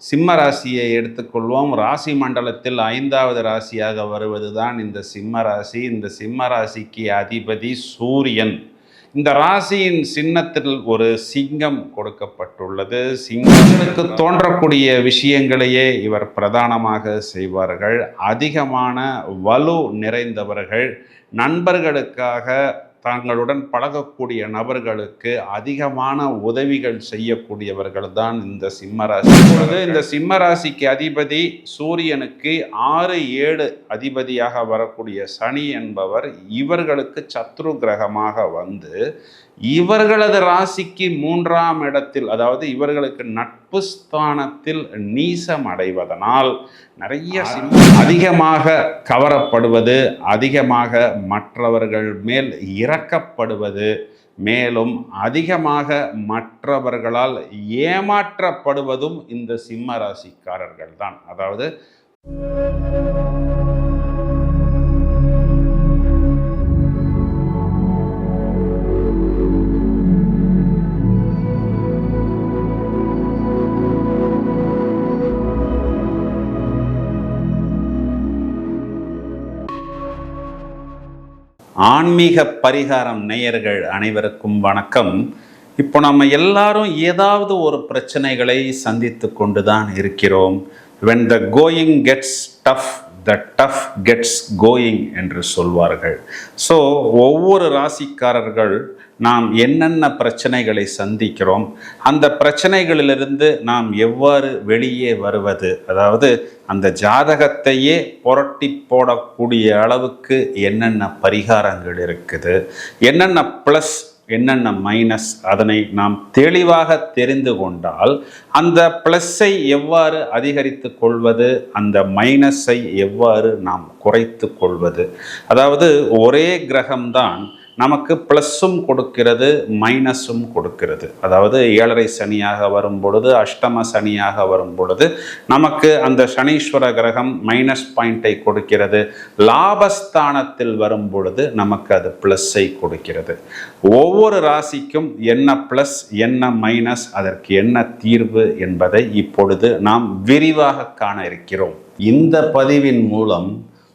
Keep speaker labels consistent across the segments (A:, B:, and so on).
A: சிம்ம ராசியை எடுத்துக்கொள்வோம். ராசி மண்டலத்தில் ஐந்தாவது ராசியாக வருவது தான் இந்த சிம்ம ராசி. இந்த சிம்ம ராசிக்கு அதிபதி சூரியன். இந்த ராசியின் சின்னத்தில் ஒரு சிங்கம் கொடுக்கப்பட்டுள்ளது. சிங்கங்களுக்கு தோன்றக்கூடிய விஷயங்களையே இவர் பிரதானமாக செய்வார்கள். அதிகமான வலு நிறைந்தவர்கள். நண்பர்களுக்காக தங்களுடன் பழகக்கூடிய நபர்களுக்கு அதிகமான உதவிகள் செய்யக்கூடியவர்கள் தான் இந்த சிம்மராசி. இப்பொழுது இந்த சிம்மராசிக்கு அதிபதி சூரியனுக்கு ஆறு ஏழு அதிபதியாக வரக்கூடிய சனி என்பவர் இவர்களுக்கு சத்ரு கிரகமாக வந்து இவர்களது ராசிக்கு மூன்றாம் இடத்தில் அதாவது இவர்களுக்கு நட்பு ஸ்தானத்தில் நீசம் அடைவதனால் நிறைய அதிகமாக கவரப்படுவது அதிகமாக மற்றவர்கள் மேல் இறக்கப்படுவது மேலும் அதிகமாக மற்றவர்களால் ஏமாற்றப்படுவதும் இந்த சிம்ம ராசிக்காரர்கள் தான் அதாவது ஆன்மீக பரிகாரம் நேயர்கள் அனைவருக்கும் வணக்கம். இப்போ நம்ம எல்லாரும் ஏதாவது ஒரு பிரச்சனைகளை சந்தித்து கொண்டு தான் இருக்கிறோம். When the going gets tough the tough gets going என்று சொல்வார்கள். ஸோ ஒவ்வொரு ராசிக்காரர்கள் நாம் என்னென்ன பிரச்சனைகளை சந்திக்கிறோம் அந்த பிரச்சனைகளிலிருந்து நாம் எவ்வாறு வெளியே வருவது? அதாவது அந்த ஜாதகத்தையே புரட்டி போடக்கூடிய அளவுக்கு என்னென்ன பரிகாரங்கள் இருக்குது? என்னென்ன ப்ளஸ் என்னென்ன மைனஸ் அதனை நாம் தெளிவாக தெரிந்து கொண்டால் அந்த ப்ளஸ்ஸை எவ்வாறு அதிகரித்து கொள்வது? அந்த மைனஸை எவ்வாறு நாம் குறைத்து கொள்வது? அதாவது ஒரே கிரகம்தான் நமக்கு ப்ளஸ்ஸும் கொடுக்கிறது மைனஸும் கொடுக்கிறது. அதாவது ஏழரை சனியாக வரும் பொழுது அஷ்டம சனியாக வரும் பொழுது நமக்கு அந்த சனீஸ்வர கிரகம் மைனஸ் பாயிண்டை கொடுக்கிறது. லாபஸ்தானத்தில் வரும் பொழுது நமக்கு அது ப்ளஸ்ஸை கொடுக்கிறது. ஒவ்வொரு ராசிக்கும் என்ன ப்ளஸ் என்ன மைனஸ் அதற்கு என்ன தீர்வு என்பதை இப்பொழுது நாம் விரிவாக காண இருக்கிறோம். இந்த பதிவின் மூலம்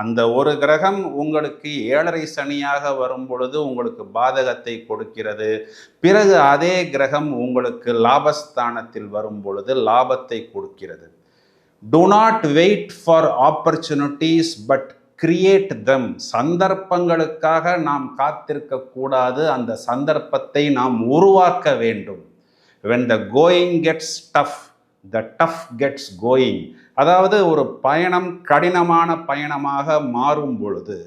A: அந்த ஒரு கிரகம் உங்களுக்கு ஏழரை சனியாக வரும் பொழுது உங்களுக்கு பாதகத்தை கொடுக்கிறது. பிறகு அதே கிரகம் உங்களுக்கு லாபஸ்தானத்தில் வரும் பொழுது லாபத்தை கொடுக்கிறது. Do not wait for opportunities but create them சந்தர்ப்பங்களுக்காக நாம் காத்திருக்க கூடாது. அந்த சந்தர்ப்பத்தை நாம் உருவாக்க வேண்டும். When the going gets tough the tough gets going அதாவது ஒரு பயணம் கடினமான பயணமாக மாறும் பொழுது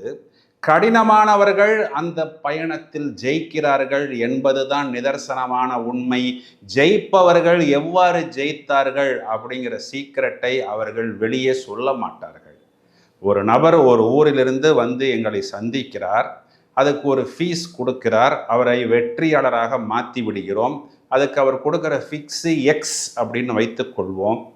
A: கடினமானவர்கள் அந்த பயணத்தில் ஜெயிக்கிறார்கள் என்பதுதான் நிதர்சனமான உண்மை. ஜெயிப்பவர்கள் எவ்வாறு ஜெயித்தார்கள் அப்படிங்கிற சீக்கிரட்டை அவர்கள் வெளியே சொல்ல மாட்டார்கள். ஒரு நபர் ஒரு ஊரிலிருந்து வந்து எங்களை சந்திக்கிறார். அதுக்கு ஒரு ஃபீஸ் கொடுக்கிறார். அவரை வெற்றியாளராக மாற்றி விடுகிறோம். அதுக்கு அவர் கொடுக்குற ஃபிக்ஸு எக்ஸ் அப்படின்னு வைத்துக்கொள்வோம்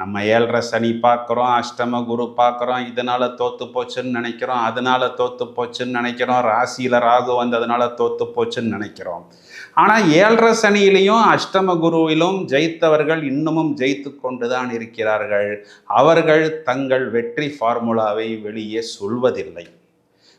A: நம்ம ஏழரை சனி பார்க்குறோம் அஷ்டம குரு பார்க்குறோம் இதனால் தோற்று போச்சுன்னு நினைக்கிறோம் அதனால் தோற்று போச்சுன்னு நினைக்கிறோம் ராசியில் ராகு வந்ததுனால தோற்று போச்சுன்னு நினைக்கிறோம். ஆனால் ஏழரை சனியிலையும் அஷ்டம குருவிலும் ஜெயித்தவர்கள் இன்னமும் ஜெயித்து கொண்டு தான் இருக்கிறார்கள். அவர்கள் தங்கள் வெற்றி ஃபார்முலாவை வெளியே சொல்வதில்லை.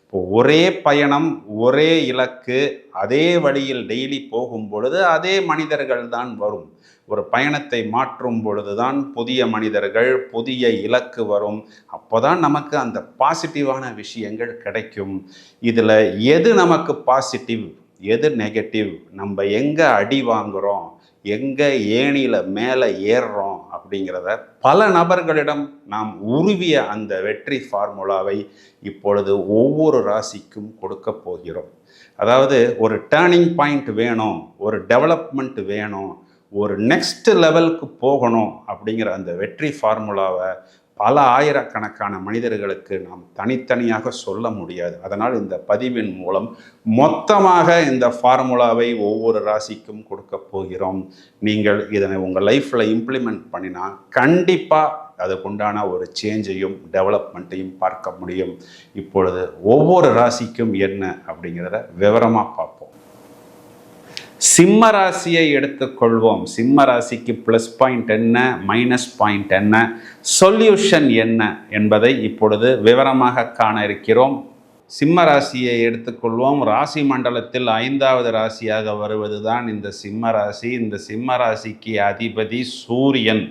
A: இப்போ ஒரே பயணம் ஒரே இலக்கு அதே வழியில் டெய்லி போகும் பொழுது அதே மனிதர்கள் தான் வரும். ஒரு பயணத்தை மாற்றும் பொழுதுதான் புதிய மனிதர்கள் புதிய இலக்கு வரும். அப்போ தான் நமக்கு அந்த பாசிட்டிவான விஷயங்கள் கிடைக்கும். இதில் எது நமக்கு பாசிட்டிவ் எது நெகட்டிவ் நம்ம எங்கே அடி வாங்குகிறோம் எங்கே ஏணியில் மேலே ஏறுறோம்? அப்படிங்கிறத பல நபர்களிடம் நாம் உருவிய அந்த வெற்றி ஃபார்முலாவை இப்பொழுது ஒவ்வொரு ராசிக்கும் கொடுக்க போகிறோம். அதாவது ஒரு டேர்னிங் பாயிண்ட் வேணும் ஒரு டெவலப்மெண்ட் வேணும். ஒரு நெக்ஸ்ட் லெவலுக்கு போகணும் அப்படிங்கிற அந்த வெற்றி ஃபார்முலாவை பல ஆயிரக்கணக்கான மனிதர்களுக்கு நாம் தனித்தனியாக சொல்ல முடியாது. அதனால் இந்த பதிவின் மூலம் மொத்தமாக இந்த ஃபார்முலாவை ஒவ்வொரு ராசிக்கும் கொடுக்க போகிறோம். நீங்கள் இதனை உங்கள் லைஃப்பில் இம்ப்ளிமெண்ட் பண்ணினா கண்டிப்பாக அதுக்குண்டான ஒரு சேஞ்சையும் டெவலப்மெண்ட்டையும் பார்க்க முடியும். இப்பொழுது ஒவ்வொரு ராசிக்கும் என்ன அப்படிங்கிறத விவரமாக பார்ப்போம். சிம்ம ராசியை எடுத்துக்கொள்வோம். சிம்ம ராசிக்கு ப்ளஸ் பாயிண்ட் என்ன மைனஸ் பாயிண்ட் என்ன சொல்யூஷன் என்ன என்பதை இப்பொழுது விவரமாக காண இருக்கிறோம். சிம்ம ராசியை எடுத்துக்கொள்வோம். ராசி மண்டலத்தில் ஐந்தாவது ராசியாக வருவது தான் இந்த சிம்ம ராசி இந்த சிம்ம ராசிக்கு அதிபதி சூரியன்.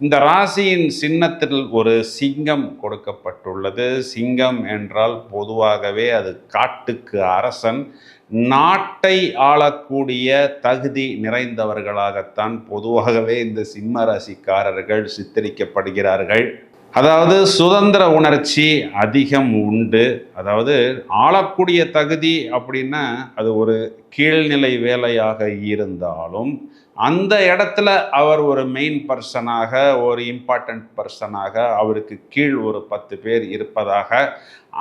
A: இந்த ராசியின் சின்னத்தில் ஒரு சிங்கம் கொடுக்கப்பட்டுள்ளது. சிங்கம் என்றால் பொதுவாகவே அது காட்டுக்கு அரசன். நாட்டை ஆளக்கூடிய தகுதி நிறைந்தவர்களாகத்தான் பொதுவாகவே இந்த சிம்ம ராசிக்காரர்கள் சித்தரிக்கப்படுகிறார்கள். அதாவது சுதந்திர உணர்ச்சி அதிகம் உண்டு. அதாவது ஆளக்கூடிய தகுதி அப்படின்னா அது ஒரு கீழ்நிலை வேலையாக இருந்தாலும் அந்த இடத்துல அவர் ஒரு மெயின் பர்சனாக ஒரு இம்பார்ட்டண்ட் பர்சனாக அவருக்கு கீழ் ஒரு பத்து பேர் இருப்பதாக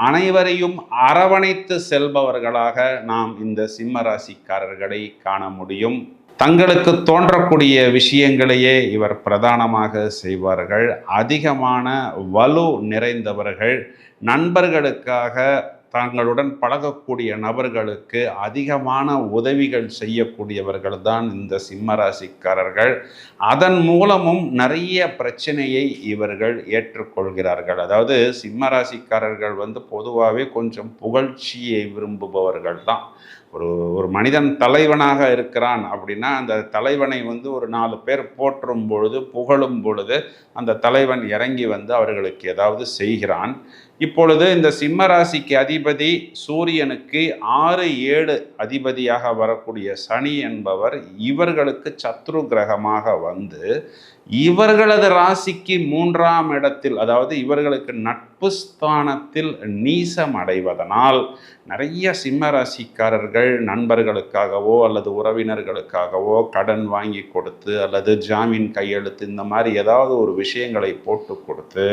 A: அனைவரையும் அரவணைத்து செல்பவர்களாக நாம் இந்த சிம்ம ராசிக்காரர்களை காண முடியும். தங்களுக்கு தோன்றக்கூடிய விஷயங்களையே இவர் பிரதானமாக செய்வார்கள். அதிகமான வலு நிறைந்தவர்கள் நண்பர்களுக்காக தங்களுடன் பழகக்கூடிய நபர்களுக்கு அதிகமான உதவிகள் செய்யக்கூடியவர்கள் தான் இந்த சிம்மராசிக்காரர்கள் அதன் மூலமும் நிறைய பிரச்சனையை இவர்கள் ஏற்றுக்கொள்கிறார்கள். அதாவது சிம்மராசிக்காரர்கள் வந்து பொதுவாகவே கொஞ்சம் புகழ்ச்சியை விரும்புபவர்கள் தான். ஒரு ஒரு மனிதன் தலைவனாக இருக்கிறான் அப்படின்னா அந்த தலைவனை வந்து ஒரு நாலு பேர் போற்றும் பொழுது புகழும் பொழுது அந்த தலைவன் இறங்கி வந்து அவர்களுக்கு ஏதாவது செய்கிறான். இப்பொழுது இந்த சிம்ம ராசிக்கு அதிபதி சூரியனுக்கு ஆறு ஏழு அதிபதியாக வரக்கூடிய சனி என்பவர் இவர்களுக்கு சத்ரு கிரகமாக வந்து இவர்களது ராசிக்கு மூன்றாம் இடத்தில் அதாவது இவர்களுக்கு நட்பு ஸ்தானத்தில் நீசம் அடைவதனால் நிறைய சிம்ம ராசிக்காரர்கள் நண்பர்களுக்காகவோ அல்லது உறவினர்களுக்காகவோ கடன் வாங்கி கொடுத்து அல்லது ஜாமீன் கையெழுத்து இந்த மாதிரி ஏதாவது ஒரு விஷயங்களை போட்டு கொடுத்து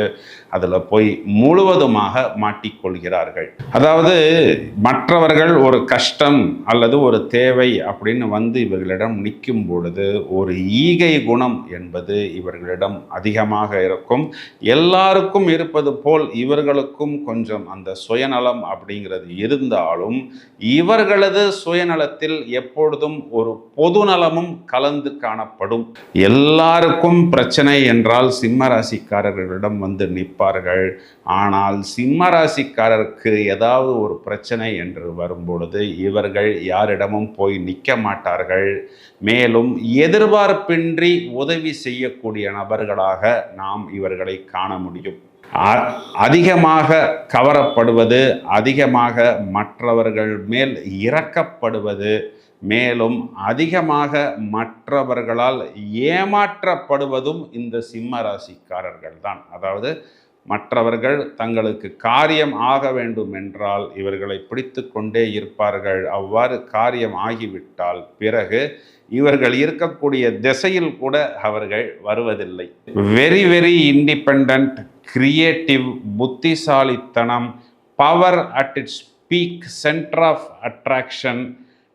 A: அதில் போய் முழுவதுமாக மாட்டிக்கொள்கிறார்கள். அதாவது மற்றவர்கள் ஒரு கஷ்டம் அல்லது ஒரு தேவை அப்படின்னு வந்து இவர்களிடம் நிற்கும் பொழுது ஒரு ஈகை குணம் என்பது இவர்களிடம் அதிகமாக இருக்கும். எல்லாருக்கும் இருப்பது போல் இவர்களுக்கும் கொஞ்சம் அந்த சுயநலம் அப்படிங்கிறது இருந்தாலும் இவர்களது சுயநலத்தில் எப்பொழுதும் ஒரு பொதுநலமும் கலந்து காணப்படும். எல்லாருக்கும் பிரச்சனை என்றால் சிம்மராசிக்காரர்களிடம் வந்து நிற்பார்கள். ஆனால் சிம்மராசிக்காரருக்கு ஏதாவது ஒரு பிரச்சனை என்று வரும்பொழுது இவர்கள் யாரிடமும் போய் நிற்க மாட்டார்கள். மேலும் எதிர்பார்ப்பின்றி உதவி செய்ய செய்யக்கூடிய நபர்களாக நாம் இவர்களை காண முடியும். அ- அதிகமாக கவரப்படுவது அதிகமாக மற்றவர்கள் மேல் இறக்கப்படுவது மேலும் அதிகமாக மற்றவர்களால் ஏமாற்றப்படுவதும் இந்த சிம்ம ராசிக்காரர்கள் தான். அதாவது மற்றவர்கள் தங்களுக்கு காரியம் ஆக வேண்டும் என்றால் இவர்களை பிடித்து கொண்டே இருப்பார்கள். அவ்வாறு காரியம் ஆகிவிட்டால் பிறகு இவர்கள் இருக்கக்கூடிய திசையில் கூட அவர்கள் வருவதில்லை. வெரி வெரி இண்டிபெண்ட் கிரியேட்டிவ் புத்திசாலித்தனம் power at its peak centre of attraction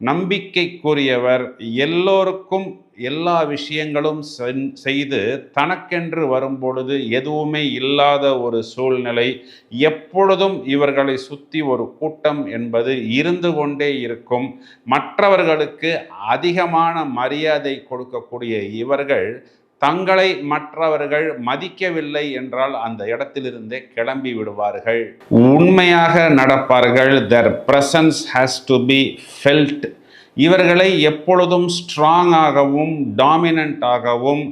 A: நம்பிக்கைக்குரியவர் எல்லோருக்கும் எல்லா விஷயங்களும் சென்- செய்து தனக்கென்று வரும்பொழுது எதுவுமே இல்லாத ஒரு சூழ்நிலை எப்பொழுதும் இவர்களை சுற்றி ஒரு கூட்டம் என்பது இருந்து கொண்டே இருக்கும். மற்றவர்களுக்கு அதிகமான மரியாதை கொடுக்கக்கூடிய இவர்கள் தங்களை மற்றவர்கள் மதிக்கவில்லை என்றால் அந்த இடத்திலிருந்தே கிளம்பி விடுவார்கள். உண்மையாக நடப்பார்கள். Their presence has to be felt இவர்களை எப்பொழுதும் ஸ்ட்ராங்காகவும் டாமினண்ட்டாகவும்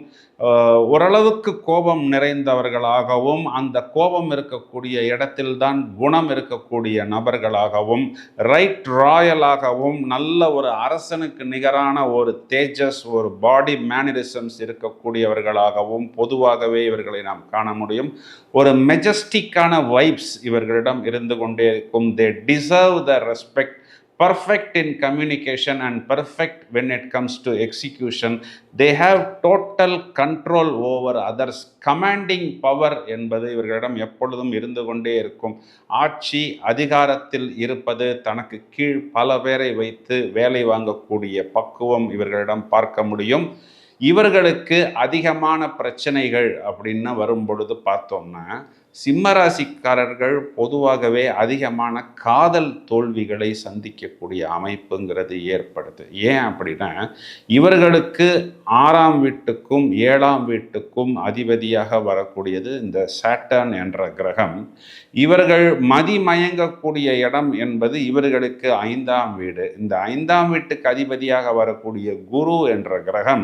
A: ஓரளவுக்கு கோபம் நிறைந்தவர்களாகவும் அந்த கோபம் இருக்கக்கூடிய இடத்தில்தான் குணம் இருக்கக்கூடிய நபர்களாகவும் ரைட் ராயலாகவும் நல்ல ஒரு அரசனுக்கு நிகரான ஒரு தேஜஸ் ஒரு பாடி மேனரிசம்ஸ் இருக்கக்கூடியவர்களாகவும் பொதுவாகவே இவர்களை நாம் காண முடியும். ஒரு மெஜஸ்டிக்கான வைப்ஸ் இவர்களிடம் இருந்து கொண்டே இருக்கும். They deserve the respect perfect in communication and perfect when it comes to execution. They have total control over others. Commanding power என்பது இவர்களிடம் எப்பொழுதும் இருந்து கொண்டே இருக்கும். ஆட்சி அதிகாரத்தில் இருப்பது தனக்கு கீழ் பல பேரை வைத்து வேலை வாங்கக்கூடிய பக்குவம் இவர்களிடம் பார்க்க முடியும். இவர்களுக்கு அதிகமான பிரச்சனைகள் அப்படின்னு வரும்பொழுது பார்த்தோம்னா சிம்மராசிக்காரர்கள் பொதுவாகவே அதிகமான காதல் தோல்விகளை சந்திக்கக்கூடிய அமைப்புங்கிறது ஏற்படுது. ஏன் அப்படின்னா இவர்களுக்கு ஆறாம் வீட்டுக்கும் ஏழாம் வீட்டுக்கும் அதிபதியாக வரக்கூடியது இந்த சாட்டர்ன் என்ற கிரகம். இவர்கள் மதிமயங்கக்கூடிய இடம் என்பது இவர்களுக்கு ஐந்தாம் வீடு. இந்த ஐந்தாம் வீட்டுக்கு அதிபதியாக வரக்கூடிய குரு என்ற கிரகம்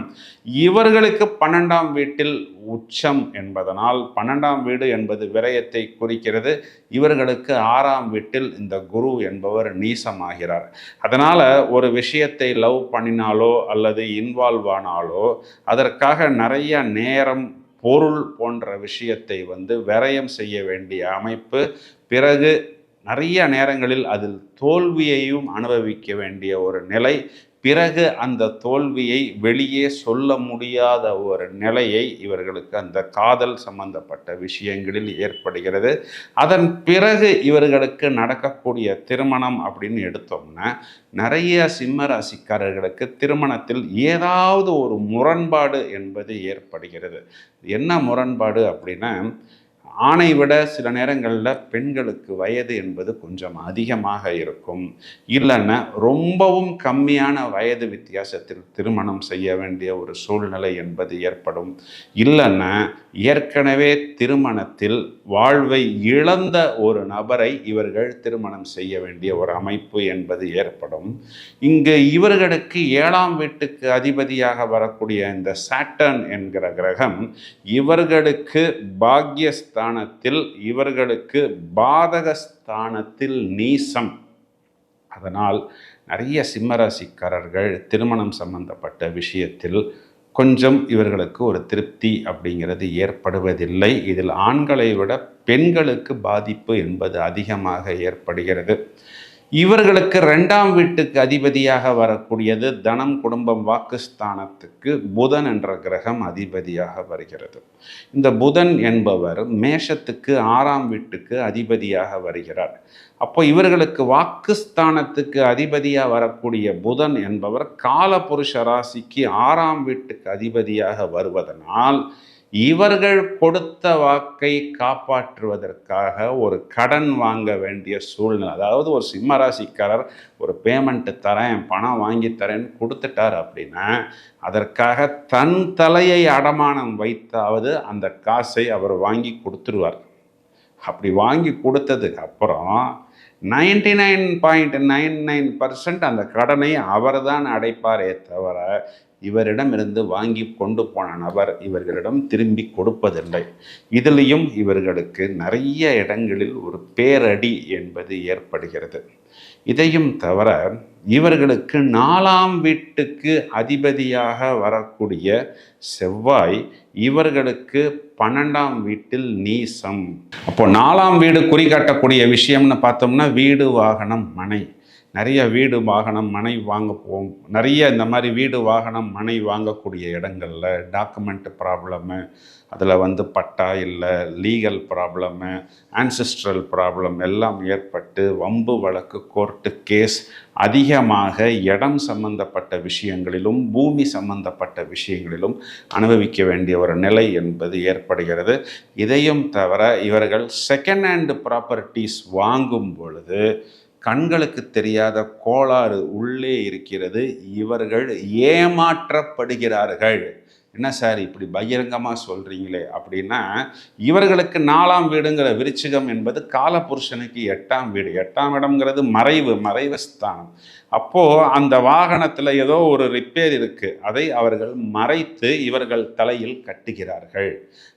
A: இவர்களுக்கு பன்னெண்டாம் வீட்டில் உச்சம் என்பதனால் பன்னெண்டாம் வீடு என்பது விரயத்தை குறிக்கிறது. இவர்களுக்கு ஆறாம் வீட்டில் இந்த குரு என்பவர் நீசமாகிறார். அதனால் ஒரு விஷயத்தை லவ் பண்ணினாலோ அல்லது இன்வால்வ் ஆனாலோ அதற்காக நிறைய நேரம் பொருள் போன்ற விஷயத்தை வந்து விரயம் செய்ய வேண்டிய அமைப்பு பிறகு நிறைய நேரங்களில் அதில் தோல்வியையும் அனுபவிக்க வேண்டிய ஒரு நிலை பிறகு அந்த தோல்வியை வெளியே சொல்ல முடியாத ஒரு நிலையை இவர்களுக்கு அந்த காதல் சம்பந்தப்பட்ட விஷயங்களில் ஏற்படுகிறது. அதன் பிறகு இவர்களுக்கு நடக்கக்கூடிய திருமணம் அப்படின்னு எடுத்தோம்னா நிறைய சிம்ம ராசிக்காரர்களுக்கு திருமணத்தில் ஏதாவது ஒரு முரண்பாடு என்பது ஏற்படுகிறது. என்ன முரண்பாடு அப்படின்னா ஆணை விட சில நேரங்களில் பெண்களுக்கு வயது என்பது கொஞ்சம் அதிகமாக இருக்கும். இல்லைன்னா ரொம்பவும் கம்மியான வயது வித்தியாசத்தில் திருமணம் செய்ய வேண்டிய ஒரு சூழ்நிலை என்பது ஏற்படும். இல்லைன்னா ஏற்கனவே திருமணத்தில் வாழ்வை இழந்த ஒரு நபரை இவர்கள் திருமணம் செய்ய வேண்டிய ஒரு அமைப்பு என்பது ஏற்படும். இங்கு இவர்களுக்கு ஏழாம் வீட்டுக்கு அதிபதியாக வரக்கூடிய இந்த சாட்டர்ன் என்கிற கிரகம் இவர்களுக்கு பாக்யஸ்தானத்தில் இவர்களுக்கு பாதகஸ்தானத்தில் நீசம். அதனால் நிறைய சிம்மராசிக்காரர்கள் திருமணம் சம்பந்தப்பட்ட விஷயத்தில் கொஞ்சம் இவர்களுக்கு ஒரு திருப்தி அப்படிங்கிறது ஏற்படுவதில்லை. இதில் ஆண்களை விட பெண்களுக்கு பாதிப்பு என்பது அதிகமாக ஏற்படுகிறது. இவர்களுக்கு ரெண்டாம் வீட்டுக்கு அதிபதியாக வரக்கூடியது தனம் குடும்பம் வாக்குஸ்தானத்துக்கு புதன் என்ற கிரகம் அதிபதியாக வருகிறது. இந்த புதன் என்பவர் மேஷத்துக்கு ஆறாம் வீட்டுக்கு அதிபதியாக வருகிறார். அப்போ இவர்களுக்கு வாக்குஸ்தானத்துக்கு அதிபதியாக வரக்கூடிய புதன் என்பவர் காலபுருஷ ராசிக்கு ஆறாம் வீட்டுக்கு அதிபதியாக வருவதனால் இவர்கள் கொடுத்த வாக்கை காப்பாற்றுவதற்காக ஒரு கடன் வாங்க வேண்டிய சூழ்நிலை. அதாவது ஒரு சிம்மராசிக்காரர் ஒரு பேமெண்ட்டு தரேன் பணம் வாங்கி தரேன்னு கொடுத்துட்டார் அப்படின்னா அதற்காக தன் தலையை அடமானம் வைத்தாவது அந்த காசை அவர் வாங்கி கொடுத்துருவார். அப்படி வாங்கி கொடுத்ததுக்கு அப்புறம் ninety nine point nine nine percent அந்த கடனை அவர் தான் அடைப்பாரே தவிர இவரிடமிருந்து வாங்கி கொண்டு போன நபர் இவர்களிடம் திரும்பி கொடுப்பதில்லை. இதிலையும் இவர்களுக்கு நிறைய இடங்களில் ஒரு பேரடி என்பது ஏற்படுகிறது. இதையும் தவிர இவர்களுக்கு நாலாம் வீட்டுக்கு அதிபதியாக வரக்கூடிய செவ்வாய் இவர்களுக்கு பன்னெண்டாம் வீட்டில் நீசம். அப்போ நாலாம் வீடு குறிகாட்டக்கூடிய விஷயம்னு பார்த்தோம்னா வீடு வாகனம் மனை. நிறைய வீடு வாகனம் மனை வாங்க போவோம் நிறைய இந்த மாதிரி வீடு வாகனம் மனை வாங்கக்கூடிய இடங்களில் டாக்குமெண்ட் ப்ராப்ளமு அதில் வந்து பட்டா இல்லை லீகல் ப்ராப்ளமு ஆன்சிஸ்ட்ரல் ப்ராப்ளம் எல்லாம் ஏற்பட்டு வம்பு வழக்கு கோர்ட்டு கேஸ் அதிகமாக இடம் சம்பந்தப்பட்ட விஷயங்களிலும் பூமி சம்பந்தப்பட்ட விஷயங்களிலும் அனுபவிக்க வேண்டிய ஒரு நிலை என்பது ஏற்படுகிறது. இதையும் தவிர இவர்கள் செகண்ட் ஹேண்ட் ப்ராப்பர்ட்டிஸ் வாங்கும் பொழுது கண்களுக்கு தெரியாத கோளாறு உள்ளே இருக்கிறது. இவர்கள் ஏமாற்றப்படுகிறார்கள். என்ன சார் இப்படி பகிரங்கமாக சொல்கிறீங்களே அப்படின்னா இவர்களுக்கு நாலாம் வீடுங்கிற விருச்சிகம் என்பது காலபுருஷனுக்கு எட்டாம் வீடு. எட்டாம் இடம்ங்கிறது மறைவு மறைவு ஸ்தானம். அப்போது அந்த வாகனத்தில் ஏதோ ஒரு ரிப்பேர் இருக்குது அதை அவர்கள் மறைத்து இவர்கள் தலையில் கட்டுகிறார்கள்.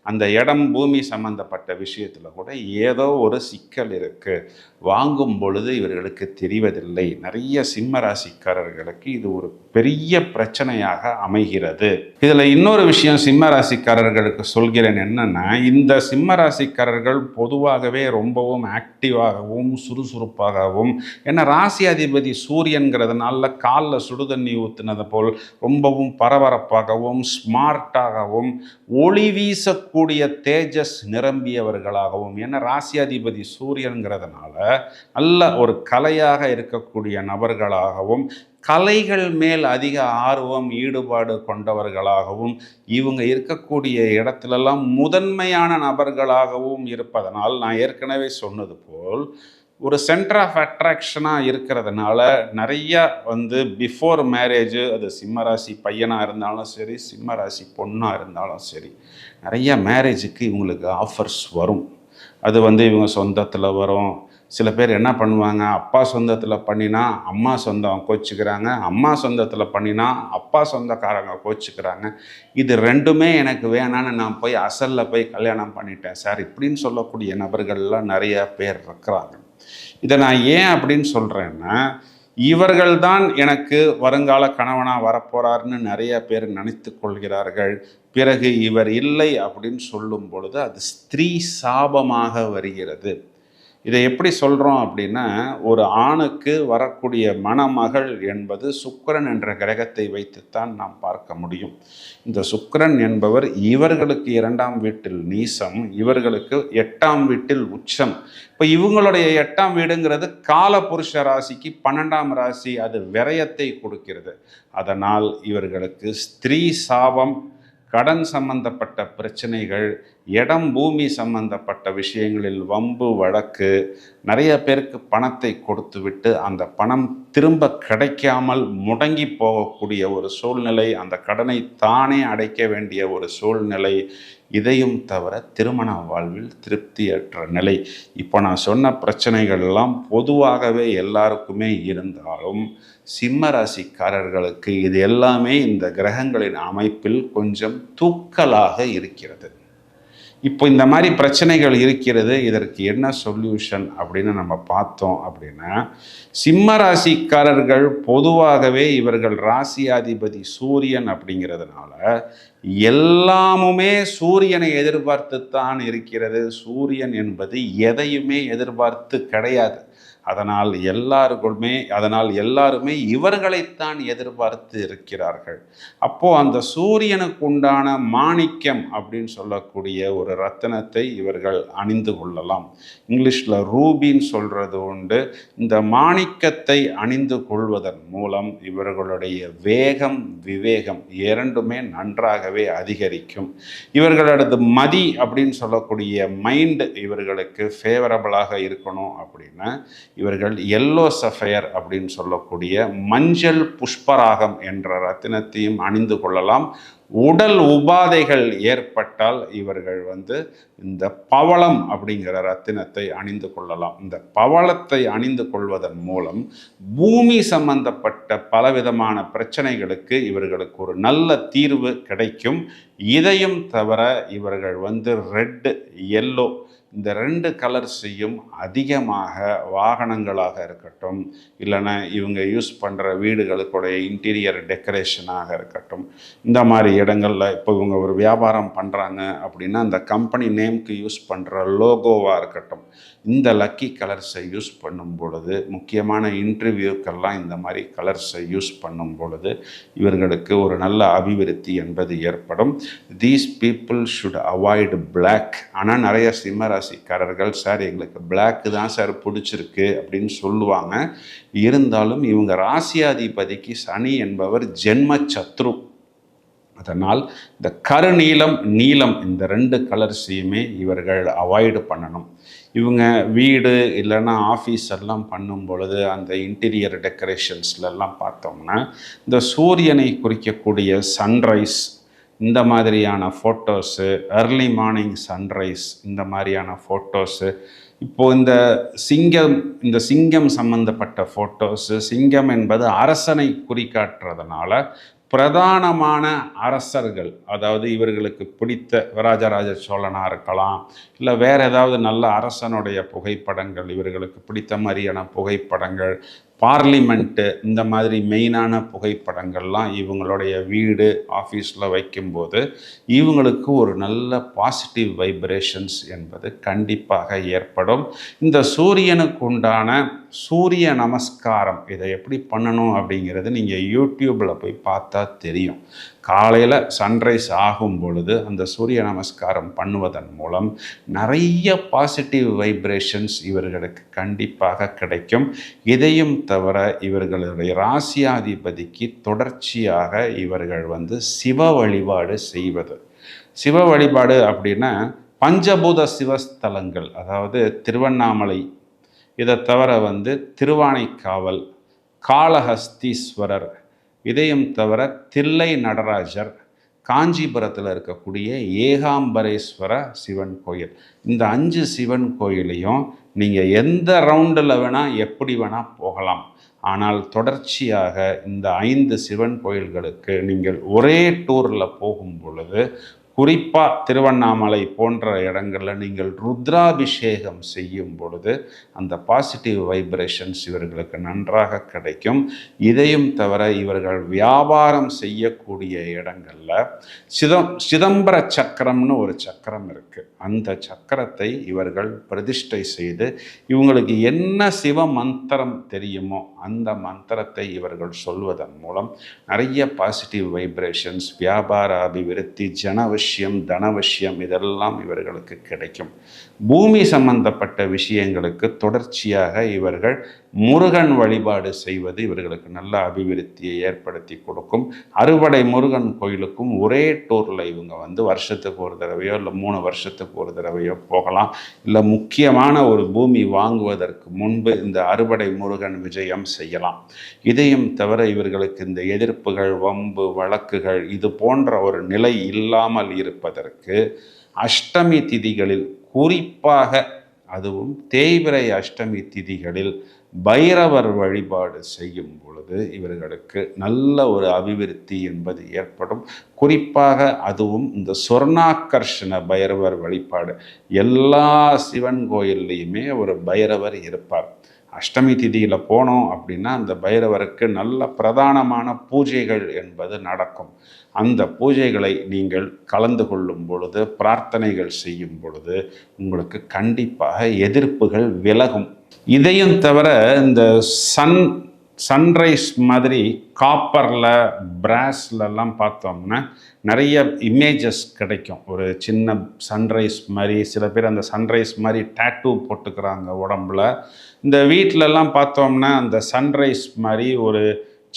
A: அந்த இடம் பூமி சம்பந்தப்பட்ட விஷயத்தில் கூட ஏதோ ஒரு சிக்கல் இருக்குது வாங்கும் பொழுது இவர்களுக்கு தெரிவதில்லை. நிறைய சிம்மராசிக்காரர்களுக்கு இது ஒரு பெரிய பிரச்சனையாக அமைகிறது. இதில் இன்னொரு விஷயம் சிம்மராசிக்காரர்களுக்கு சொல்கிறேன் என்னென்னா இந்த சிம்மராசிக்காரர்கள் பொதுவாகவே ரொம்பவும் ஆக்டிவாகவும் சுறுசுறுப்பாகவும் ஏன்னா ராசி அதிபதி சூரியன் என்கிறதுனால காலில் சுடுதண்ணி ஊற்றுனது போல் ரொம்பவும் பரபரப்பாகவும் ஸ்மார்ட்டாகவும் ஒளி வீசக்கூடிய தேஜஸ் நிரம்பியவர்களாகவும் ஏன்னா ராசி அதிபதி சூரியன்கிறதுனால நல்ல ஒரு கலையாக இருக்கக்கூடிய நபர்களாகவும் கலைகள் மேல் அதிக ஆர்வம் ஈடுபாடு கொண்டவர்களாகவும் இவங்க இருக்கக்கூடிய இடத்துலலாம் முதன்மையான நபர்களாகவும் இருப்பதனால் நான் ஏற்கனவே சொன்னது போல் ஒரு சென்டர் ஆஃப் அட்ராக்ஷனாக இருக்கிறதுனால நிறையா வந்து பிஃபோர் மேரேஜ் அது சிம்மராசி பையனாக இருந்தாலும் சரி சிம்மராசி பொண்ணாக இருந்தாலும் சரி நிறைய மேரேஜுக்கு இவங்களுக்கு ஆஃபர்ஸ் வரும். அது வந்து இவங்க சொந்தத்தில் வரும். சில பேர் என்ன பண்ணுவாங்க அப்பா சொந்தத்தில் பண்ணினா அம்மா சொந்தம் கோச்சிக்கிறாங்க அம்மா சொந்தத்தில் பண்ணினா அப்பா சொந்தக்காரங்க கோச்சிக்கிறாங்க. இது ரெண்டுமே எனக்கு வேணான்னு நான் போய் அசலில் போய் கல்யாணம் பண்ணிட்டேன் சார் இப்படின்னு சொல்லக்கூடிய நபர்கள்லாம் நிறைய பேர் இருக்கிறாங்க. இதை நான் ஏன் அப்படின்னு சொல்கிறேன்னா இவர்கள்தான் எனக்கு வருங்கால கணவனாக வரப்போறாருன்னு நிறைய பேர் நினைத்து கொள்கிறார்கள். பிறகு இவர் இல்லை அப்படின்னு சொல்லும் பொழுது அது ஸ்திரீ சாபமாக வருகிறது. இதை எப்படி சொல்கிறோம் அப்படின்னா ஒரு ஆணுக்கு வரக்கூடிய மணமகள் என்பது சுக்கரன் என்ற கிரகத்தை வைத்துத்தான் நாம் பார்க்க முடியும். இந்த சுக்கரன் என்பவர் இவர்களுக்கு இரண்டாம் வீட்டில் நீசம் இவர்களுக்கு எட்டாம் வீட்டில் உச்சம். இப்போ இவங்களுடைய எட்டாம் வீடுங்கிறது கால புருஷ ராசிக்கு பன்னெண்டாம் ராசி அது விரயத்தை கொடுக்கிறது. அதனால் இவர்களுக்கு ஸ்திரீ சாபம் கடன் சம்பந்தப்பட்ட பிரச்சனைகள் இடம் பூமி சம்பந்தப்பட்ட விஷயங்களில் வம்பு வழக்கு நிறைய பேருக்கு பணத்தை கொடுத்துவிட்டு அந்த பணம் திரும்ப கிடைக்காமல் முடங்கி போகக்கூடிய ஒரு சூழ்நிலை அந்த கடனை தானே அடைக்க வேண்டிய ஒரு சூழ்நிலை இதையும் தவிர திருமண வாழ்வில் திருப்தியற்ற நிலை. இப்போ நான் சொன்ன பிரச்சனைகள் எல்லாம் பொதுவாகவே எல்லாருக்குமே இருந்தாலும் சிம்ம ராசிக்காரர்களுக்கு இது எல்லாமே இந்த கிரகங்களின் அமைப்பில் கொஞ்சம் தூக்கலாக இருக்கிறது. இப்போ இந்த மாதிரி பிரச்சனைகள் இருக்கிறது இதற்கு என்ன சொல்யூஷன் அப்படின்னு நம்ம பார்த்தோம் அப்படின்னா சிம்ம ராசிக்காரர்கள் பொதுவாகவே இவர்கள் ராசியாதிபதி சூரியன் அப்படிங்கிறதுனால எல்லாமுமே சூரியனை எதிர்பார்த்து தான் இருக்கிறது. சூரியன் என்பது எதையுமே எதிர்பார்த்து கிடையாது. அதனால் எல்லாருக்குமே அதனால் எல்லாருமே இவர்களைத்தான் எதிர்பார்த்து இருக்கிறார்கள். அப்போது அந்த சூரியனுக்கு உண்டான மாணிக்கம் அப்படின்னு சொல்லக்கூடிய ஒரு ரத்தனத்தை இவர்கள் அணிந்து கொள்ளலாம். இங்கிலீஷில் ரூபின்னு சொல்கிறது உண்டு. இந்த மாணிக்கத்தை அணிந்து கொள்வதன் மூலம் இவர்களுடைய வேகம் விவேகம் இரண்டுமே நன்றாகவே அதிகரிக்கும். இவர்களது மதி அப்படின்னு சொல்லக்கூடிய மைண்டு இவர்களுக்கு ஃபேவரபிளாக இருக்கணும் அப்படின்னா இவர்கள் எல்லோ சஃபயர் அப்படின்னு சொல்லக்கூடிய மஞ்சள் புஷ்பராகம் என்ற ரத்தினத்தையும் அணிந்து கொள்ளலாம். உடல் உபாதைகள் ஏற்பட்டால் இவர்கள் வந்து இந்த பவளம் அப்படிங்கிற ரத்தினத்தை அணிந்து கொள்ளலாம். இந்த பவளத்தை அணிந்து கொள்வதன் மூலம் பூமி சம்பந்தப்பட்ட பலவிதமான பிரச்சனைகளுக்கு இவர்களுக்கு ஒரு நல்ல தீர்வு கிடைக்கும். இதையும் தவிர இவர்கள் வந்து ரெட்டு எல்லோ இந்த ரெண்டு கலர்ஸையும் அதிகமாக வாகனங்களாக இருக்கட்டும் இல்லைன்னா இவங்க யூஸ் பண்ணுற வீடுகளுக்குடைய இன்டீரியர் டெக்கரேஷனாக இருக்கட்டும் இந்த மாதிரி இடங்களில் இப்போ இவங்க ஒரு வியாபாரம் பண்ணுறாங்க அப்படின்னா அந்த கம்பெனி நேம்க்கு யூஸ் பண்ணுற லோகோவாக இருக்கட்டும் இந்த லக்கி கலர்ஸை யூஸ் பண்ணும் பொழுது முக்கியமான இன்டர்வியூக்கெல்லாம் இந்த மாதிரி கலர்ஸை யூஸ் பண்ணும் பொழுது இவர்களுக்கு ஒரு நல்ல அபிவிருத்தி என்பது ஏற்படும். These people should avoid black ஆனால் நிறைய ராசிக்காரர்கள் சார் எங்களுக்கு பிளாக்கு தான் சார் பிடிச்சிருக்கு அப்படின்னு சொல்லுவாங்க. இருந்தாலும் இவங்க ராசியாதிபதிக்கு சனி என்பவர் ஜென்ம சத்ரு. அதனால் இந்த கருநீலம் நீலம் இந்த ரெண்டு கலர்ஸையுமே இவர்கள் அவாய்டு பண்ணணும். இவங்க வீடு இல்லைன்னா ஆஃபீஸ் எல்லாம் பண்ணும் பொழுது அந்த இன்டீரியர் டெக்கரேஷன்ஸ்லலாம் பார்த்தோம்னா இந்த சூரியனை குறிக்கக்கூடிய சன்ரைஸ் இந்த மாதிரியான ஃபோட்டோஸு ஏர்லி மார்னிங் சன்ரைஸ் இந்த மாதிரியான ஃபோட்டோஸு இப்போது இந்த சிங்கம் இந்த சிங்கம் சம்பந்தப்பட்ட ஃபோட்டோஸு சிங்கம் என்பது அரசனை குறிக்காட்டுறதுனால பிரதானமான அரசர்கள் அதாவது இவர்களுக்கு பிடித்த ராஜராஜ சோழனாக இருக்கலாம் இல்லை வேறு ஏதாவது நல்ல அரசனுடைய புகைப்படங்கள் இவர்களுக்கு பிடித்த மாதிரியான புகைப்படங்கள் பார்லிமெண்ட்டு இந்த மாதிரி மெயினான புகைப்படங்கள்லாம் இவங்களுடைய வீடு ஆஃபீஸில் வைக்கும்போது இவங்களுக்கு ஒரு நல்ல பாசிட்டிவ் வைப்ரேஷன்ஸ் என்பது கண்டிப்பாக ஏற்படும். இந்த சூரியனுக்கு உண்டான சூரிய நமஸ்காரம். இதை எப்படி பண்ணணும் அப்படிங்கிறது நீங்கள் யூடியூப்பில் போய் பார்த்தா தெரியும். காலையில் சன்ரைஸ் ஆகும் பொழுது அந்த சூரிய நமஸ்காரம் பண்ணுவதன் மூலம் நிறைய பாசிட்டிவ் வைப்ரேஷன்ஸ் இவர்களுக்கு கண்டிப்பாக கிடைக்கும். இதையும் தவிர இவர்களுடைய ராசியாதிபதிக்கு தொடர்ச்சியாக இவர்கள் வந்து சிவ வழிபாடு செய்வது. சிவ வழிபாடு அப்படின்னா பஞ்சபூத சிவஸ்தலங்கள் அதாவது திருவண்ணாமலை இதை தவிர வந்து திருவானைக்காவல் காளஹஸ்தீஸ்வரர் இதையும் தவிர தில்லை நடராஜர் காஞ்சிபுரத்தில் இருக்கக்கூடிய ஏகாம்பரேஸ்வர சிவன் கோயில். இந்த அஞ்சு சிவன் கோயிலையும் நீங்கள் எந்த ரவுண்டில் வேணால் எப்படி வேணால் போகலாம். ஆனால் தொடர்ச்சியாக இந்த ஐந்து சிவன் கோயில்களுக்கு நீங்கள் ஒரே டூரில் போகும் பொழுது குறிப்பாக திருவண்ணாமலை போன்ற இடங்களில் நீங்கள் ருத்ராபிஷேகம் செய்யும் பொழுது அந்த பாசிட்டிவ் வைப்ரேஷன்ஸ் இவர்களுக்கு நன்றாக கிடைக்கும். இதையும் தவிர இவர்கள் வியாபாரம் செய்யக்கூடிய இடங்களில் சிதம் சிதம்பர சக்கரம்னு ஒரு சக்கரம் இருக்குது அந்த சக்கரத்தை இவர்கள் பிரதிஷ்டை செய்து இவங்களுக்கு என்ன சிவ மந்திரம் தெரியுமோ அந்த மந்திரத்தை இவர்கள் சொல்வதன் மூலம் நிறைய பாசிட்டிவ் வைப்ரேஷன்ஸ் வியாபார அபிவிருத்தி ஜனவசியம் தனவசியம் இதெல்லாம் இவர்களுக்கு கிடைக்கும். பூமி சம்பந்தப்பட்ட விஷயங்களுக்கு தொடர்ச்சியாக இவர்கள் முருகன் வழிபாடு செய்வது இவர்களுக்கு நல்ல அபிவிருத்தியை ஏற்படுத்தி கொடுக்கும். அறுவடை முருகன் கோயிலுக்கும் ஒரே டூரில் இவங்க வந்து வருஷத்துக்கு ஒரு தடவையோ இல்லை மூணு வருஷத்துக்கு ஒரு தடவையோ போகலாம். இல்லை முக்கியமான ஒரு பூமி வாங்குவதற்கு முன்பு இந்த அறுவடை முருகன் விஜயம் செய்யலாம். இதையும் தவிர இவர்களுக்கு இந்த எதிர்ப்புகள் வம்பு வழக்குகள் இது போன்ற ஒரு நிலை இல்லாமல் இருப்பதற்கு அஷ்டமி திதிகளில் குறிப்பாக அதுவும் தேய்பிரை அஷ்டமி திதிகளில் பைரவர் வழிபாடு செய்யும் பொழுது இவர்களுக்கு நல்ல ஒரு அபிவிருத்தி என்பது ஏற்படும். குறிப்பாக அதுவும் இந்த சொர்ணாக்கர்ஷண பைரவர் வழிபாடு. எல்லா சிவன் கோயில்லையுமே ஒரு பைரவர் இருப்பார். அஷ்டமி திதியில் போனோம் அப்படின்னா அந்த பைரவருக்கு நல்ல பிரதானமான பூஜைகள் என்பது நடக்கும். அந்த பூஜைகளை நீங்கள் கலந்து கொள்ளும் பொழுது பிரார்த்தனைகள் செய்யும் பொழுது உங்களுக்கு கண்டிப்பாக எதிர்ப்புகள் விலகும். இதையும் தவிர இந்த சன் சன்ரைஸ் மாதிரி காப்பரில் பிராஸ்லலாம் பார்த்தோம்னா நிறைய இமேஜஸ் கிடைக்கும். ஒரு சின்ன சன்ரைஸ் மாதிரி சில பேர் அந்த சன்ரைஸ் மாதிரி டேட்டூ போட்டுக்கிறாங்க உடம்புல. இந்த வீட்டிலலாம் பார்த்தோம்னா அந்த சன்ரைஸ் மாதிரி ஒரு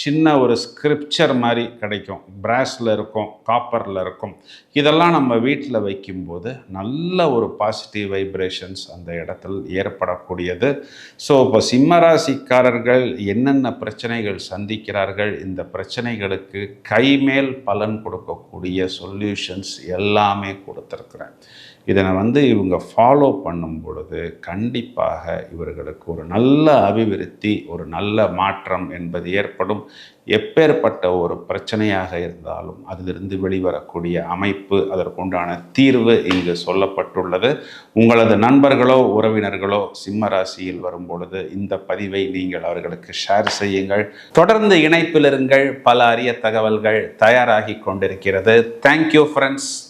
A: சின்ன ஒரு ஸ்கிரிப்சர் மாதிரி கிடைக்கும். பிராஸில் இருக்கும் காப்பரில் இருக்கும். இதெல்லாம் நம்ம வீட்டில் வைக்கும்போது நல்ல ஒரு பாசிட்டிவ் வைப்ரேஷன்ஸ் அந்த இடத்தில் ஏற்படக்கூடியது. ஸோ இப்போ சிம்மராசிக்காரர்கள் என்னென்ன பிரச்சனைகள் சந்திக்கிறார்கள் இந்த பிரச்சனைகளுக்கு கைமேல் பலன் கொடுக்கக்கூடிய சொல்யூஷன்ஸ் எல்லாமே கொடுத்துருக்குறேன். இதனை வந்து இவங்க ஃபாலோ பண்ணும் பொழுது கண்டிப்பாக இவர்களுக்கு ஒரு நல்ல அபிவிருத்தி ஒரு நல்ல மாற்றம் என்பது ஏற்படும். எப்பேற்பட்ட ஒரு பிரச்சனையாக இருந்தாலும் அதிலிருந்து வெளிவரக்கூடிய அமைப்பு அதற்குண்டான தீர்வு இங்கு சொல்லப்பட்டுள்ளது. உங்களது நண்பர்களோ உறவினர்களோ சிம்ம ராசியில் வரும் பொழுது இந்த பதிவை நீங்கள் அவர்களுக்கு ஷேர் செய்யுங்கள். தொடர்ந்து இணைப்பில் இருங்கள். பல அரிய தகவல்கள் தயாராகி கொண்டிருக்கிறது. Thank you friends